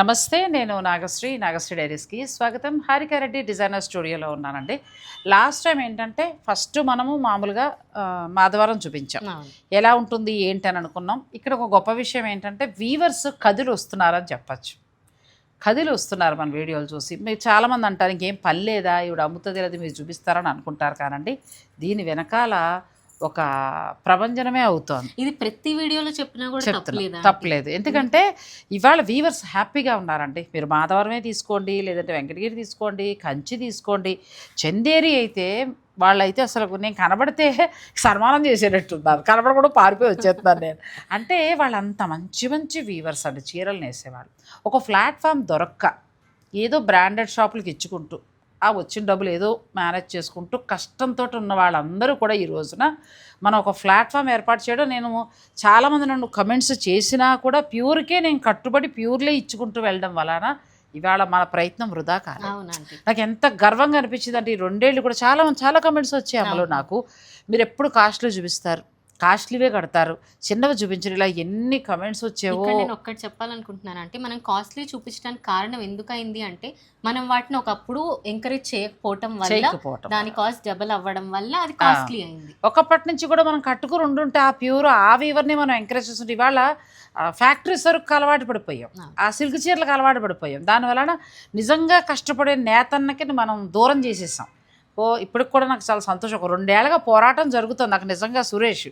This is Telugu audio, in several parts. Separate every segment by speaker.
Speaker 1: నమస్తే నేను నాగశ్రీ నాగశ్రీ డైరీస్కి స్వాగతం. హారికారెడ్డి డిజైనర్ స్టూడియోలో ఉన్నానండి. లాస్ట్ టైం ఏంటంటే ఫస్ట్ మనము మామూలుగా మాధవరం చూపించాం. ఎలా ఉంటుంది ఏంటి అని అనుకున్నాం. ఇక్కడ ఒక గొప్ప విషయం ఏంటంటే వీవర్స్ కదులు వస్తున్నారని చెప్పచ్చు. కదిలి వస్తున్నారు మన వీడియోలు చూసి. మీరు చాలామంది అంటారు ఇంకేం పని లేదా? ఇవిడ అమ్ముతుంది లేదా? మీరు చూపిస్తారని అనుకుంటారు కానండి. దీని వెనకాల ఒక ప్రభంజనమే అవుతోంది.
Speaker 2: ఇది ప్రతి వీడియోలో చెప్పినా కూడా
Speaker 1: చెప్తున్నా.
Speaker 2: తప్పలేదా
Speaker 1: తప్పలేదు. ఎందుకంటే ఇవాళ వీవర్స్ హ్యాపీగా ఉన్నారండి. మీరు మాధవరమే తీసుకోండి లేదంటే వెంకటగిరి తీసుకోండి కంచి తీసుకోండి. చందేరి అయితే వాళ్ళైతే అసలు నేను కనబడితే సన్మానం చేసేటట్టున్నారు కనబడకుండా పారిపోయి వచ్చేస్తున్నాను నేను. అంటే వాళ్ళంత మంచి మంచి వీవర్స్ అండి. చీరలు నేసేవాళ్ళు. ఒక ప్లాట్ఫామ్ దొరక్క. ఏదో బ్రాండెడ్ షాపులకి ఇచ్చుకుంటూ. ఆ వచ్చిన డబ్బులు ఏదో మేనేజ్ చేసుకుంటూ కష్టంతో ఉన్న వాళ్ళందరూ కూడా ఈ రోజున మనం ఒక ప్లాట్ఫామ్ ఏర్పాటు చేయడం నేను చాలామంది నన్ను కమెంట్స్ చేసినా కూడా ప్యూర్కే నేను కట్టుబడి ప్యూర్లే ఇచ్చుకుంటూ వెళ్ళడం వలన ఇవాళ మన ప్రయత్నం వృధా కాదు నాకు ఎంత గర్వంగా అనిపించింది అంటే ఈ రెండేళ్ళు కూడా చాలా చాలా కమెంట్స్ వచ్చాయి అమలు నాకు. మీరు ఎప్పుడు కాస్ట్లీ చూపిస్తారు? కాస్ట్లీవే కడతారు. చిన్నవి చూపించరు. ఇలా ఎన్ని కమెంట్స్ వచ్చావో.
Speaker 2: నేను ఒక్కటి చెప్పాలనుకుంటున్నాను. అంటే మనం కాస్ట్లీ చూపించడానికి కారణం ఎందుకైంది అంటే మనం వాటిని ఒకప్పుడు ఎంకరేజ్ చేయకపోవటం వల్ల దాని కాస్ట్ డబల్ అవ్వడం వల్ల అది కాస్ట్లీ అయింది.
Speaker 1: ఒకప్పటి నుంచి కూడా మనం కట్టుకుని ఉండుంటే ఆ ప్యూర్ ఆ వీవర్ని మనం ఎంకరేజ్ చేస్తుంటే ఇవాళ ఫ్యాక్టరీ సరుకు అలవాటు పడిపోయాం.
Speaker 2: ఆ.
Speaker 1: ఆ సిల్క్ చీరలకు అలవాటు పడిపోయాం. దానివలన నిజంగా కష్టపడే నేతన్నకి మనం దూరం చేసేసాం. ఓ ఇప్పటికి కూడా నాకు చాలా సంతోషం. ఒక రెండేళ్ళగా పోరాటం జరుగుతుంది నాకు నిజంగా సురేష్.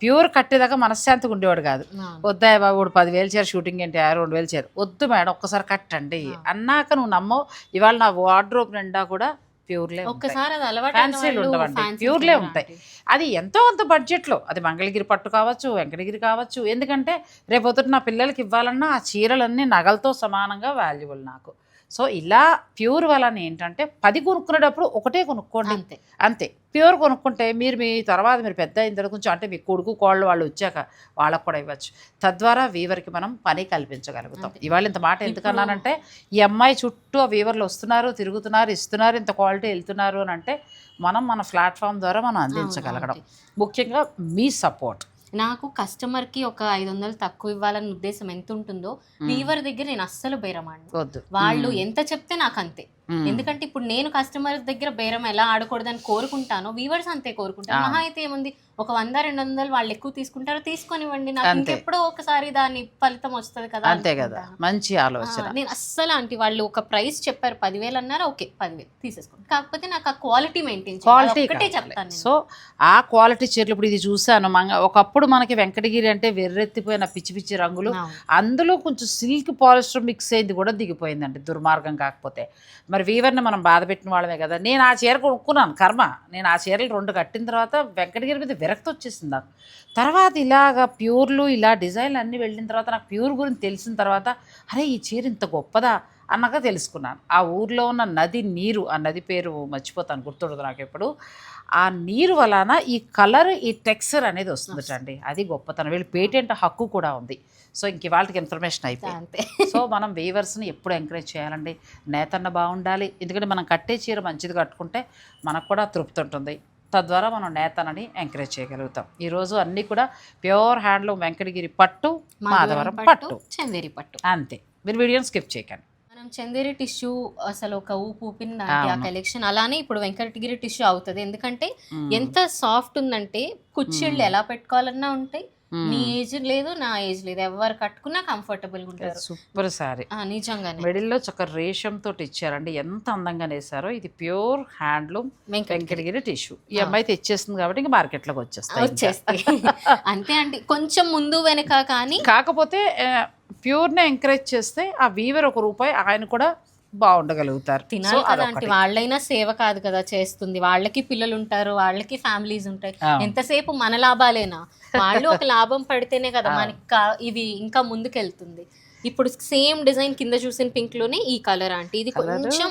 Speaker 1: ప్యూర్ కట్టేదాకా మనశ్శాంతిగా ఉండేవాడు కాదు. వద్దాయి బాబు ఇప్పుడు పదివేలు చీర షూటింగ్ ఏంటి? రెండు వేలు చీర. వద్దు మేడం ఒక్కసారి కట్టండి. అన్నాక నువ్వు నమ్మవు. ఇవాళ నా వార్డ్రోబ్ నిండా కూడా ప్యూర్లే.
Speaker 2: ఒక్కసారి
Speaker 1: ఫ్యాన్సీలు ఉండవండి. ప్యూర్లే ఉంటాయి. అది ఎంతో అంత బడ్జెట్లో. అది మంగళగిరి పట్టు కావచ్చు వెంకటగిరి కావచ్చు. ఎందుకంటే రేపొద్దుట నా పిల్లలకి ఇవ్వాలన్నా ఆ చీరలన్నీ నగలతో సమానంగా వాల్యుబుల్ నాకు. సో ఇలా ప్యూర్ వలన ఏంటంటే పది కొనుక్కునేటప్పుడు ఒకటే కొనుక్కోండి.
Speaker 2: అంతే.
Speaker 1: అంతే. ప్యూర్ కొనుక్కుంటే మీరు మీ తర్వాత మీరు పెద్ద అయిన తర్వాత కొంచెం అంటే మీ కొడుకు కోళ్ళు వాళ్ళు వచ్చాక వాళ్ళకు కూడా ఇవ్వచ్చు. తద్వారా వీవర్కి మనం పని కల్పించగలుగుతాం. ఇవాళ ఇంత మాట ఎందుకన్నానంటే ఈ అమ్మాయి చుట్టూ ఆ వీవర్లు వస్తున్నారు తిరుగుతున్నారు ఇస్తున్నారు ఇంత క్వాలిటీ వెళ్తున్నారు అని అంటే మనం మన ప్లాట్ఫామ్ ద్వారా మనం అందించగలగడం. ముఖ్యంగా మీ సపోర్ట్.
Speaker 2: నాకు కస్టమర్కి ఒక ఐదు వందలు తక్కువ ఇవ్వాలన్న ఉద్దేశం ఎంత ఉంటుందో వీవర్ దగ్గర నేను అస్సలు బేరమాడను.
Speaker 1: వద్దు.
Speaker 2: వాళ్ళు ఎంత చెప్తే నాకు అంతే. ఎందుకంటే ఇప్పుడు నేను కస్టమర్ దగ్గర బేరం ఎలా ఆడకూడదని కోరుకుంటానో వీవర్స్ అంతే కోరుకుంటాను. మహా అయితే ఏముంది? ఒక వంద రెండు వందలు వాళ్ళు ఎక్కువ తీసుకుంటారో తీసుకొనివ్వండి. నాకు. ఇంకెప్పుడో ఒకసారి దాని ఫలితం వస్తుంది కదా
Speaker 1: అంతే కదా. మంచి ఆలోచన.
Speaker 2: నేను అస్సలు అంటే వాళ్ళు ఒక ప్రైస్ చెప్పారు. పదివేలు అన్నారు? ఓకే పదివేలు తీసేసుకోండి. కాకపోతే నాకు ఆ క్వాలిటీ మెయింటైన్
Speaker 1: క్వాలిటీ
Speaker 2: ఒకటే చెప్తాను.
Speaker 1: సో ఆ క్వాలిటీ చీరలు ఇప్పుడు ఇది చూసాను మంగ ఒకప్పుడు మనకి వెంకటగిరి అంటే వెర్రెత్తిపోయిన పిచ్చి పిచ్చి రంగులు. అందులో కొంచెం సిల్క్ పాలిస్టర్ మిక్స్ అయింది కూడా దిగిపోయిందండి. దుర్మార్గం కాకపోతే. మరి వీవర్ని మనం బాధ పెట్టిన వాళ్ళమే కదా. నేను ఆ చీర కొనుక్కున్నాను కర్మ. నేను ఆ చీరలు రెండు కట్టిన తర్వాత వెంకటగిరి మీద విరక్తి వచ్చేసింది నాకు. తర్వాత ఇలాగ ప్యూర్లు ఇలా డిజైన్లు అన్నీ వెళ్ళిన తర్వాత నాకు ప్యూర్ గురించి తెలిసిన తర్వాత అరే ఈ చీర ఇంత గొప్పదా? అన్నాక తెలుసుకున్నాను. ఆ ఊర్లో ఉన్న నది నీరు ఆ నది పేరు మర్చిపోతాను గుర్తుండదు నాకు ఎప్పుడు ఆ నీరు వలన ఈ కలర్ ఈ టెక్స్చర్ అనేది వస్తుందటండి అది గొప్పతనం. వీళ్ళు పేటెంట్ హక్కు కూడా ఉంది. సో ఇంక వాళ్ళకి ఇన్ఫర్మేషన్ అయిపోయింది.
Speaker 2: అంతే.
Speaker 1: సో మనం వీవర్స్ని ఎప్పుడు ఎంకరేజ్ చేయాలండి? నేతన్న బాగుండాలి. ఎందుకంటే మనం కట్టే చీర మంచిది కట్టుకుంటే మనకు కూడా తృప్తి ఉంటుంది. తద్వారా మనం నేతనని ఎంకరేజ్ చేయగలుగుతాం. ఈరోజు అన్నీ కూడా ప్యూర్ హ్యాండ్లూమ్ వెంకటగిరి పట్టు మాధవరం పట్టు
Speaker 2: చందేరి పట్టు.
Speaker 1: అంతే. మీరు వీడియోని స్కిప్ చేయకండి.
Speaker 2: మనం చందేరి టిష్యూ అసలు ఒక ఊపు ఊపింది దానికి ఆ. కలెక్షన్ అలానే ఇప్పుడు వెంకటగిరి టిష్యూ అవుతుంది ఎందుకంటే. ఎంత సాఫ్ట్ ఉందంటే కుర్చీళ్ళు. ఎలా పెట్టుకోవాలన్నా ఉంటాయి. నీ ఏజ్ లేదు నా ఏజ్ లేదు ఎవరు కట్టుకున్నా కంఫర్టబుల్గా ఉంటారు
Speaker 1: సూపర్ సారీ
Speaker 2: ఆ, నిజంగానే
Speaker 1: మిడిల్లో చక్క రేషం తోటి ఇచ్చారండి ఎంత అందంగా నేసారో ఇది ప్యూర్ హ్యాండ్లూమ్
Speaker 2: వెంకటగిరి
Speaker 1: టిష్యూ ఈ. అమ్మాయి తెచ్చేస్తుంది కాబట్టి ఇంకా మార్కెట్లోకి వచ్చేస్తాయి ఇంకా.
Speaker 2: వచ్చేస్తాయి అంతే అండి కొంచెం ముందు వెనక కానీ
Speaker 1: కాకపోతే ప్యూర్నే ఎంకరేజ్ చేస్తే ఆ వీవర్ ఒక రూపాయి ఆయన కూడా బాగుండగలుగుతారు
Speaker 2: తినాలి కదా. అంటే వాళ్ళైనా సేవ కాదు కదా చేస్తుంది వాళ్ళకి పిల్లలు ఉంటారు వాళ్ళకి ఫ్యామిలీస్ ఉంటాయి. ఎంతసేపు మన లాభాలేనా వాళ్ళు ఒక లాభం పడితేనే కదా. మనకి ఇది ఇంకా ముందుకెళ్తుంది ఇప్పుడు సేమ్ డిజైన్ కింద చూసిన పింక్లోనే ఈ కలర్ అంటే ఇది కొంచెం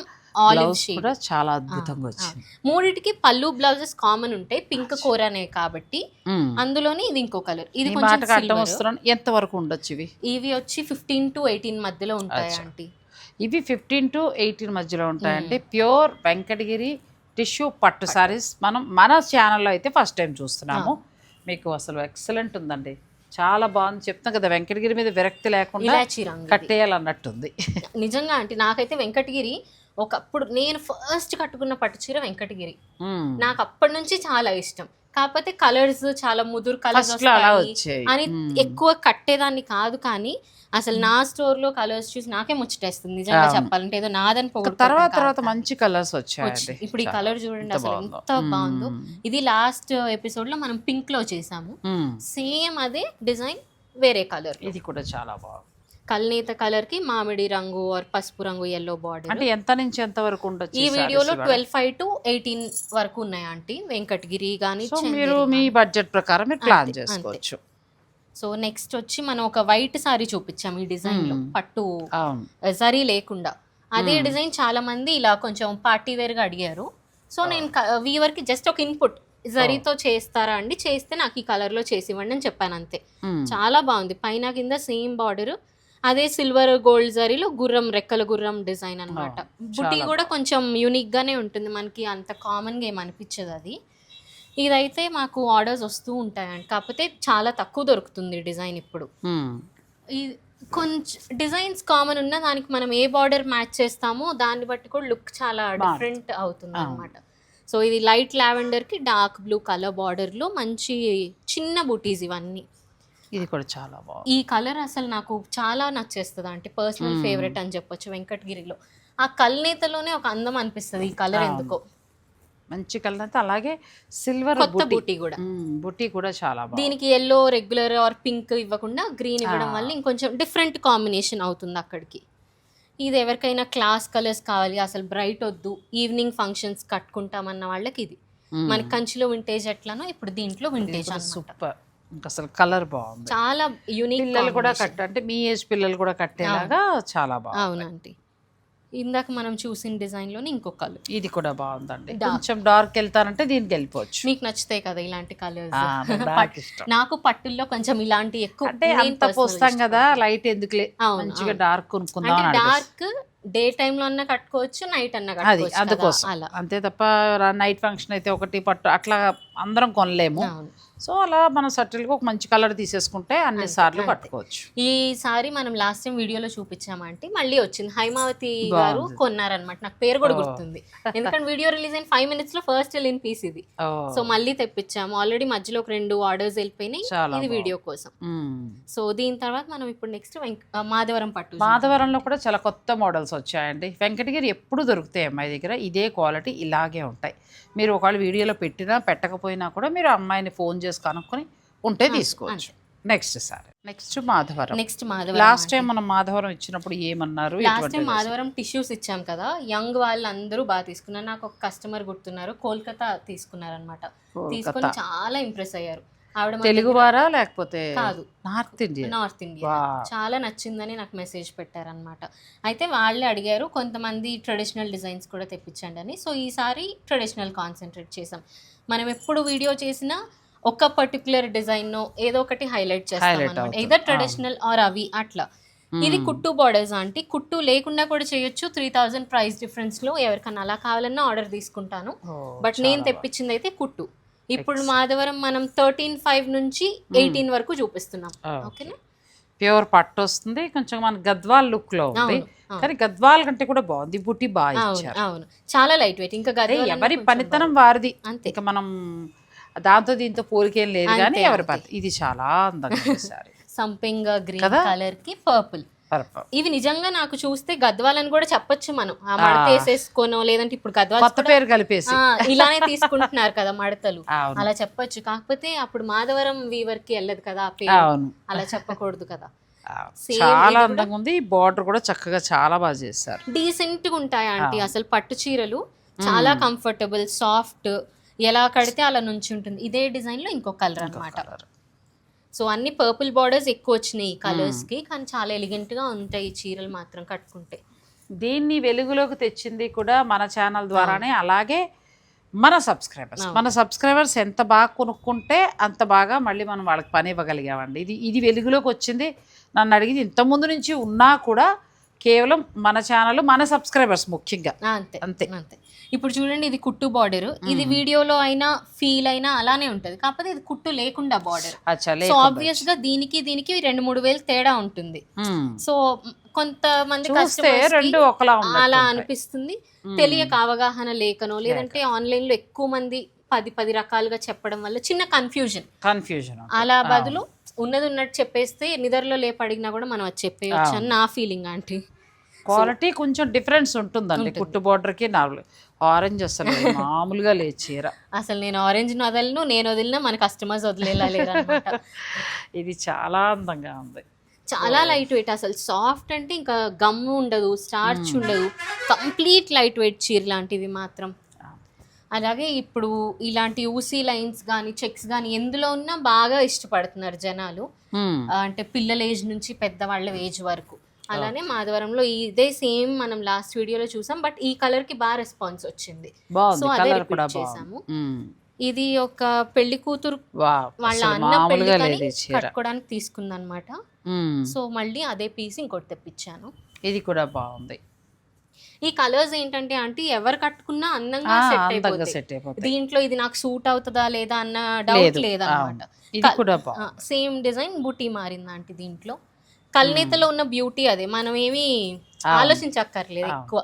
Speaker 1: బ్లౌజ్ కూడా చాలా అద్భుతంగా వచ్చింది.
Speaker 2: మూడిటికి పళ్ళు బ్లౌజెస్ కామన్ ఉంటాయి పింక్ కోరనే కాబట్టి. అందులోని ఇది ఇంకో కలర్ ఇది కొంచెం
Speaker 1: ఎంత వరకు ఉండొచ్చు ఇవి?
Speaker 2: ఇవి వచ్చి ఫిఫ్టీన్ టు ఎయిటీన్ మధ్యలో ఉంటాయి. ఆంటీ.
Speaker 1: ఇవి ఫిఫ్టీన్ టు ఎయిటీన్ మధ్యలో ఉంటాయంటే ప్యూర్ వెంకటగిరి టిష్యూ పట్టు సారీస్. మనం మన ఛానల్లో అయితే ఫస్ట్ టైం చూస్తున్నాము. మీకు అసలు ఎక్సలెంట్ ఉందండి. చాలా బాగుంది. చెప్తాం కదా వెంకటగిరి మీద విరక్తి లేకుండా. కట్టేయాలన్నట్టుంది.
Speaker 2: నిజంగా అంటే నాకైతే వెంకటగిరి ఒకప్పుడు నేను ఫస్ట్ కట్టుకున్న పట్టు చీర వెంకటగిరి. నాకు అప్పటి నుంచి చాలా ఇష్టం కాకపోతే కలర్స్ చాలా ముదురు కలర్స్
Speaker 1: వచ్చాయి.
Speaker 2: అని. ఎక్కువ కట్టేదాన్ని కాదు కానీ అసలు నా స్టోర్లో కలర్స్ చూసి నాకే ముచ్చటేస్తుంది నిజంగా. చెప్పాలంటే ఏదో నాదని
Speaker 1: తర్వాత తర్వాత మంచి కలర్స్ వచ్చాయండి
Speaker 2: ఇప్పుడు ఈ కలర్ చూడండి అసలు. ఎంత బాగుందో. ఇది లాస్ట్ ఎపిసోడ్లో మనం పింక్లో చేసాము. సేమ్ అదే డిజైన్ వేరే కలర్
Speaker 1: ఇది కూడా చాలా బాగుంది
Speaker 2: కల్నేత కలర్కి మామిడి రంగు ఆర్ పసుపు రంగు ఎల్లో బార్డర్
Speaker 1: అంటే ఎంత నుంచి ఎంత వరకు ఉండొచ్చు
Speaker 2: ఈ వీడియోలో? ట్వెల్వ్ ఫైవ్ టు ఎయిటీన్ వరకు ఉన్నాయి ఆంటీ. వెంకటగిరి కానీ
Speaker 1: సో మీరు మీ బడ్జెట్ ప్రకారం మీరు ప్లాన్ చేసుకోవచ్చు.
Speaker 2: సో నెక్స్ట్ వచ్చి మనం ఒక వైట్ సారీ చూపించాం ఈ
Speaker 1: డిజైన్లో.
Speaker 2: పట్టు జరీ లేకుండా. అదే డిజైన్ చాలా మంది ఇలా కొంచెం పార్టీ వేర్గా అడిగారు. సో నేను వీవర్కి జస్ట్ ఒక ఇన్పుట్ జరీతో చేస్తారా అండి? చేస్తే నాకు ఈ కలర్లో చేసి ఇవ్వండి అని చెప్పాను అంతే. చాలా బాగుంది. పైన కింద సేమ్ బార్డర్ అదే సిల్వర్ గోల్డ్ జరీలో గుర్రం రెక్కల గుర్రం డిజైన్ అన్నమాట. బుట్టి కూడా కొంచెం యూనిక్ గానే ఉంటుంది. మనకి అంత కామన్గా ఏం అనిపించదు అది. ఇదైతే మాకు ఆర్డర్స్ వస్తూ ఉంటాయండి. కాకపోతే చాలా తక్కువ దొరుకుతుంది డిజైన్ ఇప్పుడు. ఈ కొంచెం డిజైన్స్ కామన్ ఉన్న దానికి మనం ఏ బార్డర్ మ్యాచ్ చేస్తామో దాన్ని బట్టి కూడా లుక్ చాలా డిఫరెంట్ అవుతుంది అనమాట సో ఇది లైట్ లావెండర్కి డార్క్ బ్లూ కలర్ బార్డర్లో మంచి చిన్న బూటీస్ ఇవన్నీ.
Speaker 1: ఇది కూడా చాలా బాగుంది.
Speaker 2: ఈ కలర్ అసలు నాకు చాలా నచ్చేస్తుంది. అంటే పర్సనల్ ఫేవరెట్ అని చెప్పొచ్చు వెంకటగిరిలో. ఆ కల్నేతలోనే ఒక అందం అనిపిస్తుంది ఈ కలర్ ఎందుకో.
Speaker 1: మంచి కలర్ అయితే అలాగే సిల్వర్
Speaker 2: కొత్త బూటీ కూడా.
Speaker 1: బుట్టి కూడా చాలా బాగుంది.
Speaker 2: దీనికి ఎల్లో రెగ్యులర్ ఆర్ పింక్ ఇవ్వకుండా గ్రీన్ ఇవ్వడం వల్ల ఇంకొంచెం డిఫరెంట్ కాంబినేషన్ అవుతుంది అక్కడికి. ఇది ఎవరికైనా క్లాస్ కలర్స్ కావాలి అసలు బ్రైట్ వద్దు ఈవినింగ్ ఫంక్షన్స్ కట్టుకుంటామన్న వాళ్ళకి ఇది. మనకి కంచిలో వింటేజ్ ఎట్లానో ఇప్పుడు దీంట్లో వింటేజ్ అన్నమాట.
Speaker 1: సూపర్ అసలు కలర్ బాగుంది.
Speaker 2: చాలా యూనిక్
Speaker 1: పిల్లలు కూడా కట్ట అంటే మీ ఏజ్ పిల్లలు కూడా కట్టేలాగా చాలా బాగుంది.
Speaker 2: అవునండి. ఇందాక మనం చూసిన డిజైన్లోనే ఇంకొక కలర్
Speaker 1: ఇది కూడా బాగుందండి. కొంచెం డార్క్ వెళ్తానంటే దీనికి వెళ్ళిపోవచ్చు.
Speaker 2: మీకు నచ్చుతాయి కదా ఇలాంటి కలర్స్
Speaker 1: నాకు
Speaker 2: పట్టుల్లో కొంచెం ఇలాంటి ఎక్కువ
Speaker 1: అంటే అంత పోస్తాం కదా లైట్ ఎందుకులే?
Speaker 2: అవును,
Speaker 1: మంచిగా డార్క్ కొనుక్కుందాం.
Speaker 2: డార్క్ డే టైమ్లో అన్నా కట్టుకోవచ్చు నైట్ అన్నా
Speaker 1: అది అందుకోసం.
Speaker 2: అలా.
Speaker 1: అంతే తప్ప నైట్ ఫంక్షన్ అయితే ఒకటి పట్టు అట్లా అందరం కొనలేము. సో అలా మనం సటిల్గా ఒక మంచి కలర్ తీసేసుకుంటే అన్ని సార్లు కట్టుకోవచ్చు
Speaker 2: ఈసారి మనం లాస్ట్ టైం వీడియోలో చూపించామంటే మళ్ళీ వచ్చింది. హైమావతి గారు కొన్నారనమాట నాకు పేరు కూడా గుర్తుంది. ఎందుకంటే వీడియో రిలీజ్ అయిన ఫైవ్ మినిట్స్లో ఫస్ట్ వెళ్ళిన పీస్ ఇది. సో మళ్ళీ తెప్పించాము. ఆల్రెడీ మధ్యలో ఒక రెండు ఆర్డర్స్ వెళ్ళిపోయినాయి. ఇది వీడియో కోసం. సో దీని తర్వాత మనం ఇప్పుడు నెక్స్ట్ మాధవరం పట్టు
Speaker 1: మాధవరంలో కూడా చాలా కొత్త మోడల్స్ వచ్చాయండి. వెంకటగిరి ఎప్పుడు దొరుకుతాయి అమ్మాయి దగ్గర? ఇదే క్వాలిటీ ఇలాగే ఉంటాయి. మీరు ఒకవేళ వీడియోలో పెట్టినా పెట్టకపోయినా కూడా మీరు అమ్మాయిని ఫోన్ చేసి కనుక్కొని ఉంటే తీసుకోవచ్చు. Next sir. Next Madhavaram.
Speaker 2: Next Madhavaram
Speaker 1: last time మనం మాధవరం ఇచ్చినప్పుడు ఏమన్నారు?
Speaker 2: లాస్ట్ టైం మాధవరం టిష్యూస్ ఇచ్చాం కదా యంగ్ వాళ్ళు అందరూ బాగా తీసుకున్నారు. నాకు ఒక కస్టమర్ గుర్తున్నారు కోల్కతా తీసుకున్నారు అనమాట తీసుకొని చాలా ఇంప్రెస్ అయ్యారు. ఆవిడ మన
Speaker 1: తెలుగు వారా లేకపోతే
Speaker 2: కాదు.
Speaker 1: North Indian
Speaker 2: north India. చాలా నచ్చిందని నాకు మెసేజ్ పెట్టారనమాట అయితే వాళ్ళే అడిగారు కొంతమంది ట్రెడిషనల్ డిజైన్స్ కూడా తెప్పించండి అని. సో ఈసారి ట్రెడిషనల్ కాన్సన్ట్రేట్ చేసాం మనం ఎప్పుడు వీడియో చేసినా ఒక పర్టికులర్ డిజైన్ ఏదో ఒకటి హైలైట్ చేస్తాం. ఏదో ట్రెడిషనల్ ఆర్ అవి అట్లా. ఇది కుట్టు బార్డర్స్ అంటే కుట్టు లేకుండా కూడా చేయొచ్చు. త్రీ థౌజండ్ ప్రైస్ డిఫరెన్స్లో ఎవరికైనా అలా కావాలన్నా ఆర్డర్ తీసుకుంటాను. బట్ నేను తెప్పించింది అయితే కుట్టు. ఇప్పుడు మాధవరం మనం థర్టీన్ ఫైవ్ నుంచి ఎయిటీన్ వరకు చూపిస్తున్నాం. ఓకేనా?
Speaker 1: ప్యూర్ పట్టు వస్తుంది. కొంచెం మన గద్వాల్ లుక్లో ఉంది. కానీ గద్వాల్ కంటే కూడా బాగుంది. బుట్టి బాగా
Speaker 2: అవును చాలా లైట్ వెయిట్ ఇంకా గద్వాల్
Speaker 1: ఎవరి పనితనం వారిది.
Speaker 2: అంతే.
Speaker 1: ఇక మనం దాంతో దీంతో పోలికేం లేదు కానీ ఎవరి. పని ఇది చాలా అందంగా
Speaker 2: సంపింగ్ గ్రీన్? కలర్కి పర్పుల్. ఇవి నిజంగా నాకు చూస్తే గద్వాలని కూడా చెప్పొచ్చు మనం. ఆ మడత వేసేసుకోనో లేదంటే ఇప్పుడు గద్వాల్
Speaker 1: కొత్త పేరు కలిపేసి.
Speaker 2: ఇలానే తీసుకుంటున్నారు కదా మడతలు. అలా చెప్పొచ్చు. కాకపోతే అప్పుడు మాధవరం వీవర్కి వెళ్ళదు కదా ఆ పేరు. అలా చెప్పకూడదు కదా.
Speaker 1: చాలా అందంగా ఉంది. బార్డర్ కూడా చక్కగా చాలా బాగా చేశారు.
Speaker 2: డీసెంట్గా ఉంటాయి ఆంటీ. అసలు పట్టు చీరలు చాలా కంఫర్టబుల్ సాఫ్ట్ ఎలా కడితే అలా నుంచి ఉంటుంది. ఇదే డిజైన్లో ఇంకో కలర్ అన్నమాట.
Speaker 1: colour.
Speaker 2: సో అన్ని పర్పుల్ బార్డర్స్ ఎక్కువ వచ్చినాయి కలర్స్కి కానీ చాలా ఎలిగెంట్గా ఉంటాయి ఈ చీరలు మాత్రం కట్టుకుంటే.
Speaker 1: దీన్ని వెలుగులోకి తెచ్చింది కూడా మన ఛానల్ ద్వారానే అలాగే మన సబ్స్క్రైబర్స్ మన సబ్స్క్రైబర్స్ ఎంత బాగా కొనుక్కుంటే అంత బాగా మళ్ళీ మనం వాళ్ళకి పని ఇవ్వగలిగామండి. ఇది ఇది వెలుగులోకి వచ్చింది. నన్ను అడిగింది ఇంతకుముందు నుంచి ఉన్నా కూడా కేవలం మన ఛానల్ మన సబ్స్క్రైబర్స్ ముఖ్యంగా.
Speaker 2: అంతే
Speaker 1: అంతే.
Speaker 2: అంతే. ఇప్పుడు చూడండి ఇది కుట్టు బార్డర్ ఇది వీడియోలో అయినా ఫీల్ అయినా అలానే ఉంటది. కాకపోతే ఇది కుట్టు లేకుండా బార్డర్ సో. ఆబ్వియస్గా దీనికి దీనికి రెండు మూడు వేలు తేడా ఉంటుంది. సో కొంతమంది
Speaker 1: రెండు
Speaker 2: అలా అనిపిస్తుంది. తెలియక అవగాహన లేకనో లేదంటే ఆన్లైన్లో ఎక్కువ మంది పది పది రకాలుగా చెప్పడం వల్ల చిన్న కన్ఫ్యూజన్
Speaker 1: కన్ఫ్యూజన్
Speaker 2: అలా బదులు ఉన్నది ఉన్నట్టు చెప్పేస్తే నిద్రలో లేపి అడిగినా కూడా మనం అది చెప్పేయచ్చు అని నా ఫీలింగ్ ఆంటీ.
Speaker 1: క్వాలిటీ కొంచెం డిఫరెన్స్ ఉంటుందండి కుట్టు border కి నార్మల్. ఆరెంజ్ అసలు మామూలుగా లేదు చీర.
Speaker 2: అసలు నేను ఆరెంజ్ వదలను నేను వదిలినా మన కస్టమర్స్ వదిలేలా లేరనమాట
Speaker 1: ఇది చాలా అందంగా ఉంది.
Speaker 2: చాలా లైట్ వెయిట్ అసలు. సాఫ్ట్ అంటే ఇంకా గమ్ ఉండదు స్టార్చ్ ఉండదు. కంప్లీట్ లైట్ వెయిట్ చీర లాంటివి మాత్రం. అలాగే ఇప్పుడు ఇలాంటి ఊసీ లైన్స్ కానీ చెక్స్ కానీ ఎందులో ఉన్నా బాగా ఇష్టపడుతున్నారు జనాలు. ఆ, అంటే పిల్లల ఏజ్ నుంచి పెద్దవాళ్ళ ఏజ్ వరకు. అలానే మాధవరంలో ఇదే సేమ్ మనం లాస్ట్ వీడియోలో చూసాం బట్ ఈ కలర్కి బాగా రెస్పాన్స్ వచ్చింది. సో అదే రిపీట్ చేసాము. ఇది ఒక పెళ్ళి కూతురు వాళ్ళ అన్న
Speaker 1: పెళ్ళి
Speaker 2: కట్టుకోవడానికి తీసుకుందనమాట. సో మళ్ళీ అదే పీస్ ఇంకోటి తెప్పించాను.
Speaker 1: ఇది కూడా బాగుంది.
Speaker 2: ఈ కలర్స్ ఏంటంటే ఆంటీ ఎవరు కట్టుకున్నా అందంగా సెట్ అయిపోతాయి. దీంట్లో ఇది నాకు సూట్ అవుతుందా లేదా అన్న డౌట్
Speaker 1: లేదు.
Speaker 2: లేదన్నమాట. సేమ్ డిజైన్ బూటీ మారింది ఆంటీ దీంట్లో. కల్నేతలో ఉన్న బ్యూటీ అదే. మనం ఏమి ఆలోచించక్కర్లేదు ఎక్కువ.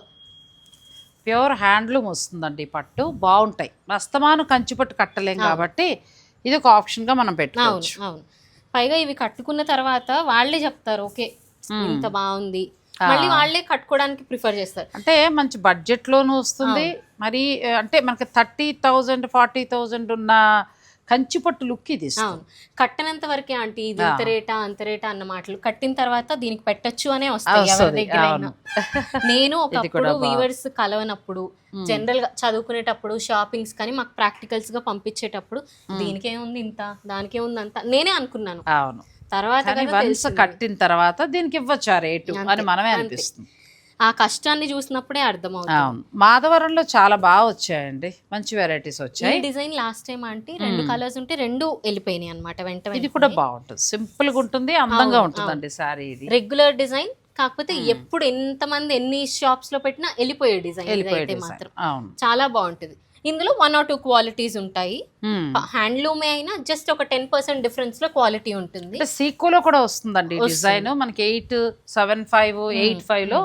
Speaker 1: ప్యూర్ హ్యాండ్లూమ్ వస్తుందండి ఈ పట్టు. బాగుంటాయి. అస్తమాను కంచి పట్టు కట్టలేం కాబట్టి ఇది ఒక ఆప్షన్గా మనం పెట్టుకోవచ్చు.
Speaker 2: అవును పైగా ఇవి కట్టుకున్న తర్వాత వాళ్ళే చెప్తారు ఓకే ఇంత బాగుంది. మళ్ళీ వాళ్ళే కట్టుకోవడానికి ప్రిఫర్ చేస్తారు.
Speaker 1: అంటే మంచి బడ్జెట్ లోను వస్తుంది. మరి అంటే మనకి థర్టీ థౌజండ్ ఫార్టీ థౌజండ్ ఉన్న కంచి పట్టు లుక్ ఇది.
Speaker 2: అవును కట్టనంత వరకే ఆంటీ ఇది ఇంత రేటా అంత రేటా అన్న మాటలు కట్టిన తర్వాత దీనికి పెట్టొచ్చు అనే వస్తాయి ఎవరి దగ్గర. నేను ఒకప్పుడు. వీవర్స్ కలవనప్పుడు జనరల్గా చదువుకునేటప్పుడు షాపింగ్స్ కానీ మాకు ప్రాక్టికల్స్గా పంపించేటప్పుడు దీనికేముంది ఇంత దానికేముంది అంత నేనే అనుకున్నాను
Speaker 1: అవును
Speaker 2: తర్వాత.
Speaker 1: కట్టిన తర్వాత దీనికి ఇవ్వచ్చు ఆ రేటు అని మనమే అనిపిస్తుంది
Speaker 2: ఆ కష్టాన్ని చూసినప్పుడే అర్థమవుతుంది.
Speaker 1: మాధవరంలో చాలా బాగా వచ్చాయండి. మంచి వెరైటీస్
Speaker 2: ఈ
Speaker 1: వచ్చాయి
Speaker 2: డిజైన్ లాస్ట్ టైం అంటే రెండు కలర్స్ ఉంటే రెండు వెళ్ళిపోయినాయి అనమాట వెంట
Speaker 1: ఇది కూడా బాగుంటుంది. సింపుల్గా ఉంటుంది అందంగా ఉంటుందండి సారీ ఇది.
Speaker 2: రెగ్యులర్ డిజైన్ కాకపోతే ఎప్పుడు ఎంత మంది ఎన్ని షాప్స్లో పెట్టినా వెళ్ళిపోయే డిజైన్ అయితే. మాత్రం. చాలా బాగుంటుంది. ఇందులో వన్ ఆర్ టూ క్వాలిటీస్ ఉంటాయి. హ్యాండ్లూమే అయినా జస్ట్ ఒక టెన్ పర్సెంట్ డిఫరెన్స్లో క్వాలిటీ ఉంటుంది.
Speaker 1: అంటే సీకోలో కూడా వస్తుందండి డిజైన్. మనకి ఎయిట్ సెవెన్ ఫైవ్ ఎయిట్ ఫైవ్లో